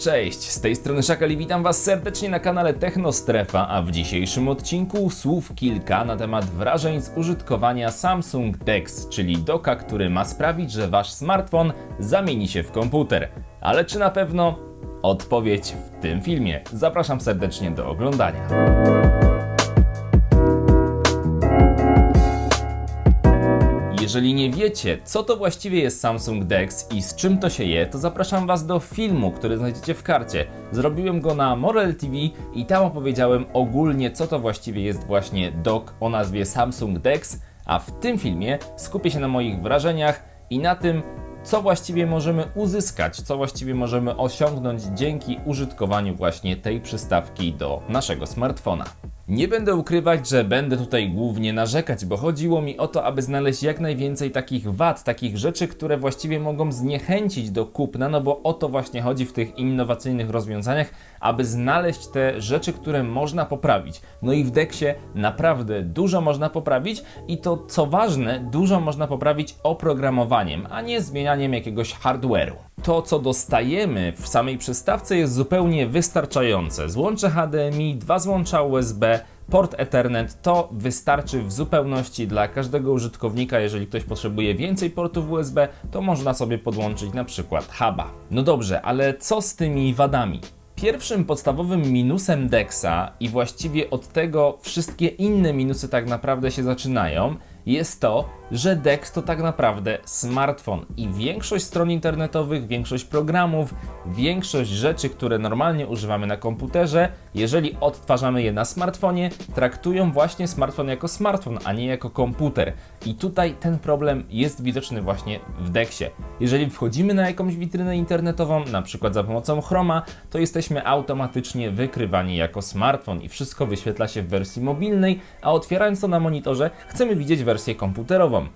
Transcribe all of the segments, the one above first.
Cześć, z tej strony Szakal i witam Was serdecznie na kanale Technostrefa, a w dzisiejszym odcinku słów kilka na temat wrażeń z użytkowania Samsung DeX, czyli doka, który ma sprawić, że Wasz smartfon zamieni się w komputer. Ale czy na pewno? Odpowiedź w tym filmie. Zapraszam serdecznie do oglądania. Jeżeli nie wiecie, co to właściwie jest Samsung DeX i z czym to się je, to zapraszam Was do filmu, który znajdziecie w karcie. Zrobiłem go na Morel TV i tam opowiedziałem ogólnie, co to właściwie jest właśnie dock o nazwie Samsung DeX, a w tym filmie skupię się na moich wrażeniach i na tym, co właściwie możemy uzyskać, co właściwie możemy osiągnąć dzięki użytkowaniu właśnie tej przystawki do naszego smartfona. Nie będę ukrywać, że będę tutaj głównie narzekać, bo chodziło mi o to, aby znaleźć jak najwięcej takich wad, takich rzeczy, które właściwie mogą zniechęcić do kupna, no bo o to właśnie chodzi w tych innowacyjnych rozwiązaniach, aby znaleźć te rzeczy, które można poprawić. No i w Dexie naprawdę dużo można poprawić i to co ważne, dużo można poprawić oprogramowaniem, a nie zmienianiem jakiegoś hardware'u. To, co dostajemy w samej przystawce jest zupełnie wystarczające. Złącze HDMI, dwa złącza USB, port Ethernet to wystarczy w zupełności dla każdego użytkownika. Jeżeli ktoś potrzebuje więcej portów USB, to można sobie podłączyć na przykład huba. No dobrze, ale co z tymi wadami? Pierwszym podstawowym minusem Dexa i właściwie od tego wszystkie inne minusy tak naprawdę się zaczynają, jest to, że Dex to tak naprawdę smartfon i większość stron internetowych, większość programów, większość rzeczy, które normalnie używamy na komputerze, jeżeli odtwarzamy je na smartfonie, traktują właśnie smartfon jako smartfon, a nie jako komputer. I tutaj ten problem jest widoczny właśnie w Dexie. Jeżeli wchodzimy na jakąś witrynę internetową, na przykład za pomocą Chroma, to jesteśmy automatycznie wykrywani jako smartfon i wszystko wyświetla się w wersji mobilnej, a otwierając to na monitorze, chcemy widzieć wersję komputerową.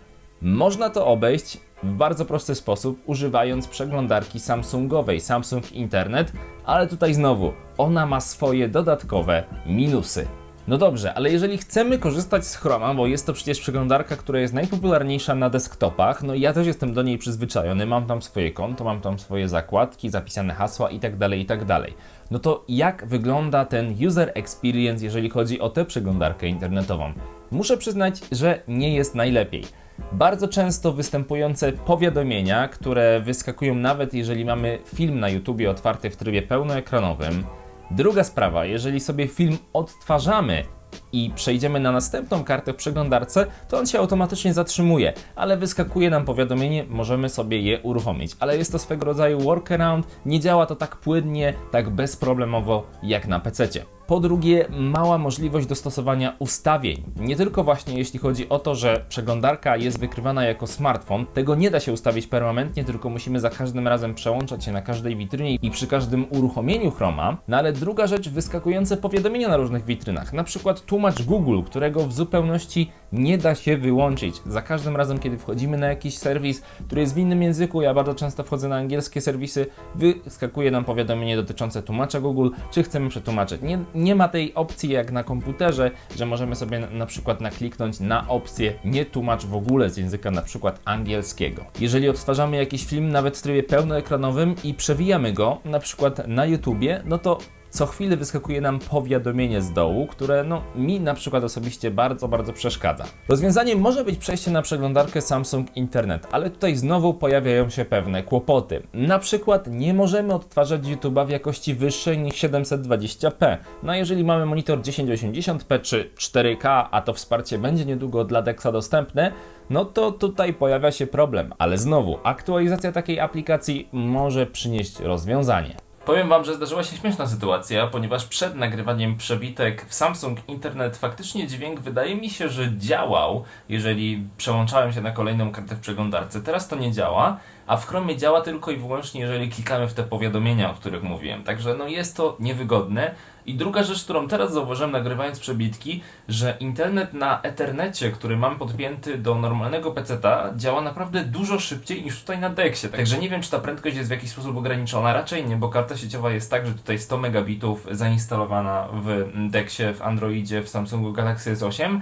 Można to obejść w bardzo prosty sposób, używając przeglądarki Samsungowej Samsung Internet, ale tutaj znowu ona ma swoje dodatkowe minusy. No dobrze, ale jeżeli chcemy korzystać z Chroma, bo jest to przecież przeglądarka, która jest najpopularniejsza na desktopach, no i ja też jestem do niej przyzwyczajony, mam tam swoje konto, mam tam swoje zakładki, zapisane hasła itd., itd. No to jak wygląda ten user experience, jeżeli chodzi o tę przeglądarkę internetową? Muszę przyznać, że nie jest najlepiej. Bardzo często występujące powiadomienia, które wyskakują nawet jeżeli mamy film na YouTubie otwarty w trybie pełnoekranowym. Druga sprawa, jeżeli sobie film odtwarzamy i przejdziemy na następną kartę w przeglądarce, to on się automatycznie zatrzymuje, ale wyskakuje nam powiadomienie, możemy sobie je uruchomić. Ale jest to swego rodzaju workaround, nie działa to tak płynnie, tak bezproblemowo jak na PC. Po drugie, mała możliwość dostosowania ustawień. Nie tylko właśnie jeśli chodzi o to, że przeglądarka jest wykrywana jako smartfon, tego nie da się ustawić permanentnie, tylko musimy za każdym razem przełączać się na każdej witrynie i przy każdym uruchomieniu Chroma. No ale druga rzecz, wyskakujące powiadomienia na różnych witrynach, na przykład tłumacz Google, którego w zupełności nie da się wyłączyć. Za każdym razem, kiedy wchodzimy na jakiś serwis, który jest w innym języku, ja bardzo często wchodzę na angielskie serwisy, wyskakuje nam powiadomienie dotyczące tłumacza Google, czy chcemy przetłumaczyć. Nie, nie ma tej opcji jak na komputerze, że możemy sobie na, przykład nakliknąć na opcję nie tłumacz w ogóle z języka na przykład angielskiego. Jeżeli odtwarzamy jakiś film nawet w trybie pełnoekranowym i przewijamy go na przykład na YouTubie, no to co chwilę wyskakuje nam powiadomienie z dołu, które no, mi na przykład osobiście bardzo, bardzo przeszkadza. Rozwiązaniem może być przejście na przeglądarkę Samsung Internet, ale tutaj znowu pojawiają się pewne kłopoty. Na przykład nie możemy odtwarzać YouTube'a w jakości wyższej niż 720p. No jeżeli mamy monitor 1080p czy 4K, a to wsparcie będzie niedługo dla Dexa dostępne, no to tutaj pojawia się problem. Ale znowu, aktualizacja takiej aplikacji może przynieść rozwiązanie. Powiem Wam, że zdarzyła się śmieszna sytuacja, ponieważ przed nagrywaniem przebitek w Samsung Internet faktycznie dźwięk wydaje mi się, że działał, jeżeli przełączałem się na kolejną kartę w przeglądarce. Teraz to nie działa, a w Chromie działa tylko i wyłącznie, jeżeli klikamy w te powiadomienia, o których mówiłem. Także no jest to niewygodne. I druga rzecz, którą teraz zauważyłem nagrywając przebitki, że internet na Ethernecie, który mam podpięty do normalnego PC-ta, działa naprawdę dużo szybciej niż tutaj na Dexie. Także nie wiem, czy ta prędkość jest w jakiś sposób ograniczona. Raczej nie, bo karta sieciowa jest tak, że tutaj 100 megabitów zainstalowana w Dexie, w Androidzie, w Samsungu Galaxy S8.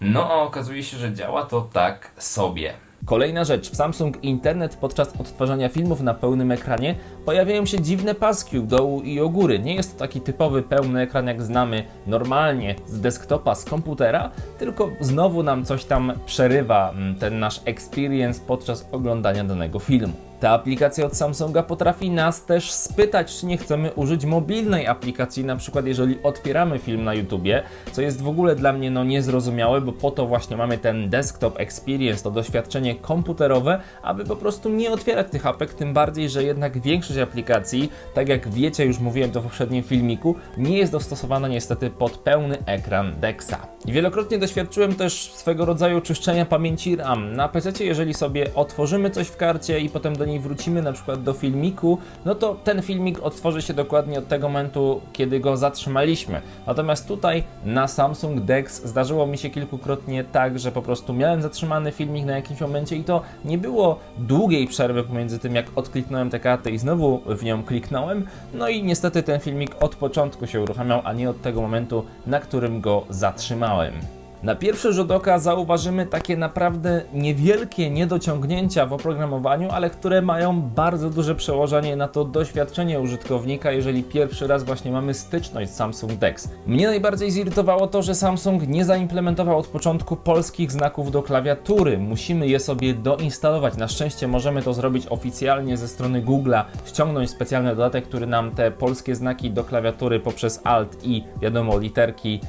No a okazuje się, że działa to tak sobie. Kolejna rzecz, w Samsung Internet podczas odtwarzania filmów na pełnym ekranie pojawiają się dziwne paski u dołu i u góry. Nie jest to taki typowy pełny ekran, jak znamy normalnie z desktopa, z komputera, tylko znowu nam coś tam przerywa mm, ten nasz experience podczas oglądania danego filmu. Ta aplikacja od Samsunga potrafi nas też spytać, czy nie chcemy użyć mobilnej aplikacji, na przykład jeżeli otwieramy film na YouTubie, co jest w ogóle dla mnie no niezrozumiałe, bo po to właśnie mamy ten desktop experience, to doświadczenie komputerowe, aby po prostu nie otwierać tych apek, tym bardziej, że jednak większość aplikacji, tak jak wiecie, już mówiłem to w poprzednim filmiku, nie jest dostosowana niestety pod pełny ekran DeXa. Wielokrotnie doświadczyłem też swego rodzaju czyszczenia pamięci RAM. Na PC, jeżeli sobie otworzymy coś w karcie i potem do niej wrócimy, na przykład do filmiku, no to ten filmik otworzy się dokładnie od tego momentu, kiedy go zatrzymaliśmy. Natomiast tutaj na Samsung DeX zdarzyło mi się kilkukrotnie tak, że po prostu miałem zatrzymany filmik na jakimś momencie i to nie było długiej przerwy pomiędzy tym, jak odkliknąłem tę kartę i znowu w nią kliknąłem. No i niestety ten filmik od początku się uruchamiał, a nie od tego momentu, na którym go zatrzymałem. Na pierwszy rzut oka zauważymy takie naprawdę niewielkie niedociągnięcia w oprogramowaniu, ale które mają bardzo duże przełożenie na to doświadczenie użytkownika, jeżeli pierwszy raz właśnie mamy styczność z Samsung DeX. Mnie najbardziej zirytowało to, że Samsung nie zaimplementował od początku polskich znaków do klawiatury. Musimy je sobie doinstalować. Na szczęście możemy to zrobić oficjalnie ze strony Google'a, ściągnąć specjalny dodatek, który nam te polskie znaki do klawiatury poprzez Alt i wiadomo literki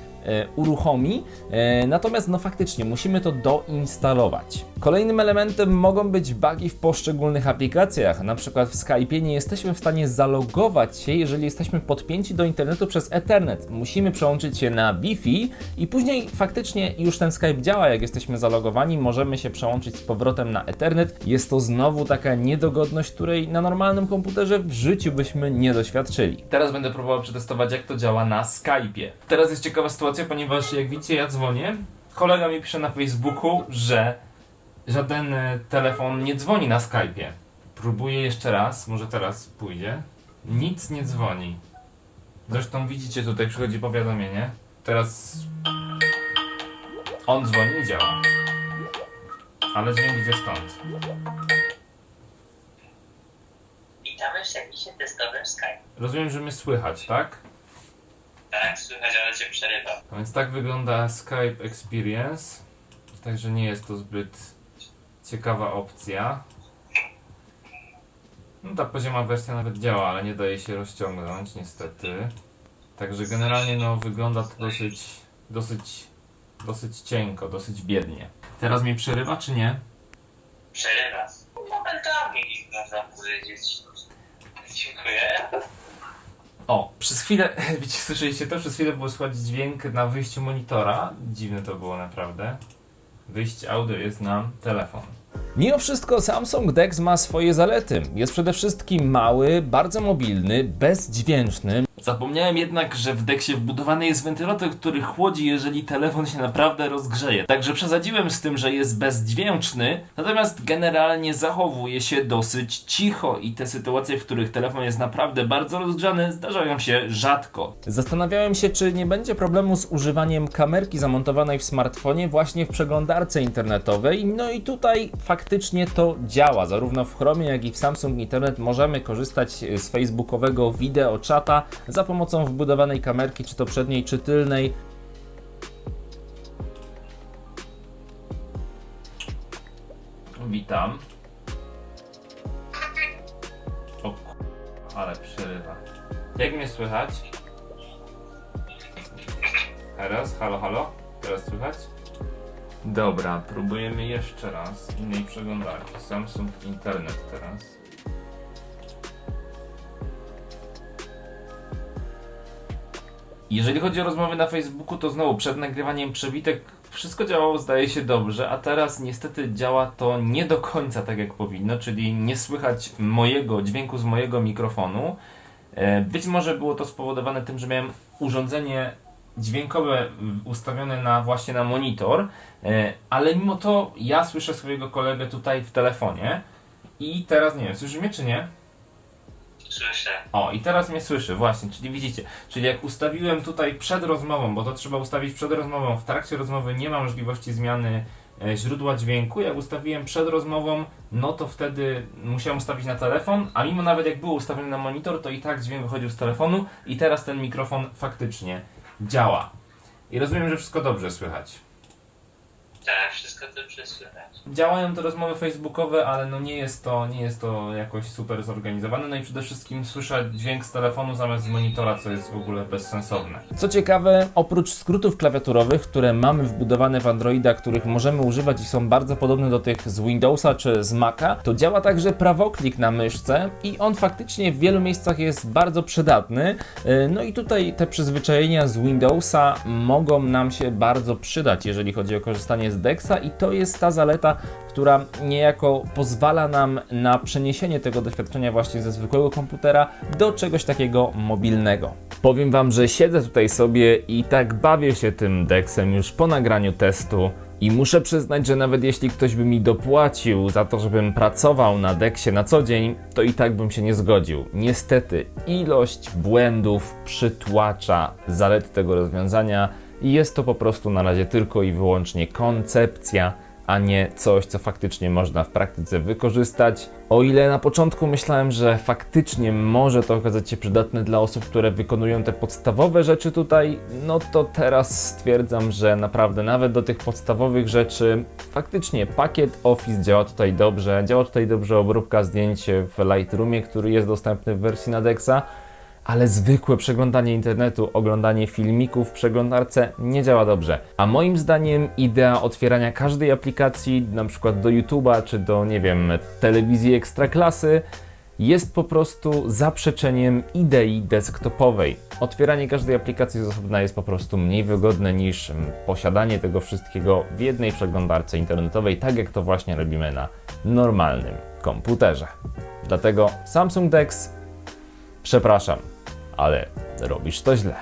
uruchomi. E, natomiast no faktycznie musimy to doinstalować. Kolejnym elementem mogą być bugi w poszczególnych aplikacjach. Na przykład w Skype nie jesteśmy w stanie zalogować się, jeżeli jesteśmy podpięci do internetu przez Ethernet. Musimy przełączyć się na Wi-Fi i później faktycznie już ten Skype działa, jak jesteśmy zalogowani, możemy się przełączyć z powrotem na Ethernet. Jest to znowu taka niedogodność, której na normalnym komputerze w życiu byśmy nie doświadczyli. Teraz będę próbował przetestować, jak to działa na Skype'ie. Teraz jest ciekawa sytuacja, ponieważ jak widzicie, ja dzwonię. Kolega mi pisze na Facebooku, że żaden e, telefon nie dzwoni na Skype'ie. Próbuję jeszcze raz, może teraz pójdzie. Nic nie dzwoni. Zresztą widzicie, tutaj przychodzi powiadomienie. Teraz on dzwoni i działa. Ale dźwięk idzie stąd. Witamy w serwisie testowym Skype. Rozumiem, że mnie słychać, tak? Tak, słychać, ale cię przerywa. A więc tak wygląda Skype Experience. Także nie jest to zbyt ciekawa opcja. No ta pozioma wersja nawet działa, ale nie daje się rozciągnąć niestety. Także generalnie no wygląda to dosyć, dosyć, dosyć cienko, dosyć biednie. Teraz mi przerywa czy nie? Przerywa. Momentami, można powiedzieć. Dziękuję. O, przez chwilę, widzicie, słyszeliście to? Przez chwilę było słychać dźwięk na wyjściu monitora. Dziwne to było naprawdę. Wyjście audio jest na telefon. Mimo wszystko Samsung DeX ma swoje zalety. Jest przede wszystkim mały, bardzo mobilny, bezdźwięczny. Zapomniałem jednak, że w DeXie wbudowany jest wentylator, który chłodzi, jeżeli telefon się naprawdę rozgrzeje. Także przesadziłem z tym, że jest bezdźwięczny, natomiast generalnie zachowuje się dosyć cicho i te sytuacje, w których telefon jest naprawdę bardzo rozgrzany, zdarzają się rzadko. Zastanawiałem się, czy nie będzie problemu z używaniem kamerki zamontowanej w smartfonie właśnie w przeglądarce internetowej. No i tutaj faktycznie to działa. Zarówno w Chromie, jak i w Samsung Internet możemy korzystać z facebookowego wideo czata za pomocą wbudowanej kamerki, czy to przedniej, czy tylnej. Witam. O, ale przerywa. Jak mnie słychać? Teraz? Halo, halo? Teraz słychać? Dobra, próbujemy jeszcze raz innej przeglądarki. Samsung Internet teraz. Jeżeli chodzi o rozmowy na Facebooku, to znowu przed nagrywaniem przebitek wszystko działało, zdaje się dobrze, a teraz niestety działa to nie do końca tak jak powinno, czyli nie słychać mojego dźwięku z mojego mikrofonu. E, Być może było to spowodowane tym, że miałem urządzenie dźwiękowe ustawione na właśnie na monitor, e, ale mimo to ja słyszę swojego kolegę tutaj w telefonie i teraz nie wiem, słyszy mnie czy nie? Słyszę. O, i teraz mnie słyszy, właśnie, czyli widzicie, czyli jak ustawiłem tutaj przed rozmową, bo to trzeba ustawić przed rozmową, w trakcie rozmowy nie ma możliwości zmiany e, źródła dźwięku. Jak ustawiłem przed rozmową, no to wtedy musiałem ustawić na telefon, a mimo nawet jak był ustawiony na monitor, to i tak dźwięk wychodził z telefonu i teraz ten mikrofon faktycznie działa. I rozumiem, że wszystko dobrze słychać. Tak, wszystko dobrze słychać. Działają te rozmowy facebookowe, ale no nie jest to, nie jest to jakoś super zorganizowane. No i przede wszystkim słyszę dźwięk z telefonu zamiast z monitora, co jest w ogóle bezsensowne. Co ciekawe, oprócz skrótów klawiaturowych, które mamy wbudowane w Androida, których możemy używać i są bardzo podobne do tych z Windowsa czy z Maca, to działa także prawoklik na myszce i on faktycznie w wielu miejscach jest bardzo przydatny. Yy, No i tutaj te przyzwyczajenia z Windowsa mogą nam się bardzo przydać, jeżeli chodzi o korzystanie z Dexa i to jest ta zaleta, która niejako pozwala nam na przeniesienie tego doświadczenia właśnie ze zwykłego komputera do czegoś takiego mobilnego. Powiem Wam, że siedzę tutaj sobie i tak bawię się tym Dexem już po nagraniu testu. I muszę przyznać, że nawet jeśli ktoś by mi dopłacił za to, żebym pracował na Dexie na co dzień, to i tak bym się nie zgodził. Niestety, ilość błędów przytłacza zalety tego rozwiązania i jest to po prostu na razie tylko i wyłącznie koncepcja, a nie coś, co faktycznie można w praktyce wykorzystać. O ile na początku myślałem, że faktycznie może to okazać się przydatne dla osób, które wykonują te podstawowe rzeczy tutaj, no to teraz stwierdzam, że naprawdę nawet do tych podstawowych rzeczy faktycznie pakiet Office działa tutaj dobrze. Działa tutaj dobrze obróbka zdjęć w Lightroomie, który jest dostępny w wersji na Dexa ale zwykłe przeglądanie internetu, oglądanie filmików w przeglądarce nie działa dobrze. A moim zdaniem idea otwierania każdej aplikacji, na przykład do YouTube'a czy do, nie wiem, telewizji ekstraklasy, jest po prostu zaprzeczeniem idei desktopowej. Otwieranie każdej aplikacji z osobna jest po prostu mniej wygodne niż mm, posiadanie tego wszystkiego w jednej przeglądarce internetowej, tak jak to właśnie robimy na normalnym komputerze. Dlatego Samsung Dex Przepraszam, ale robisz to źle.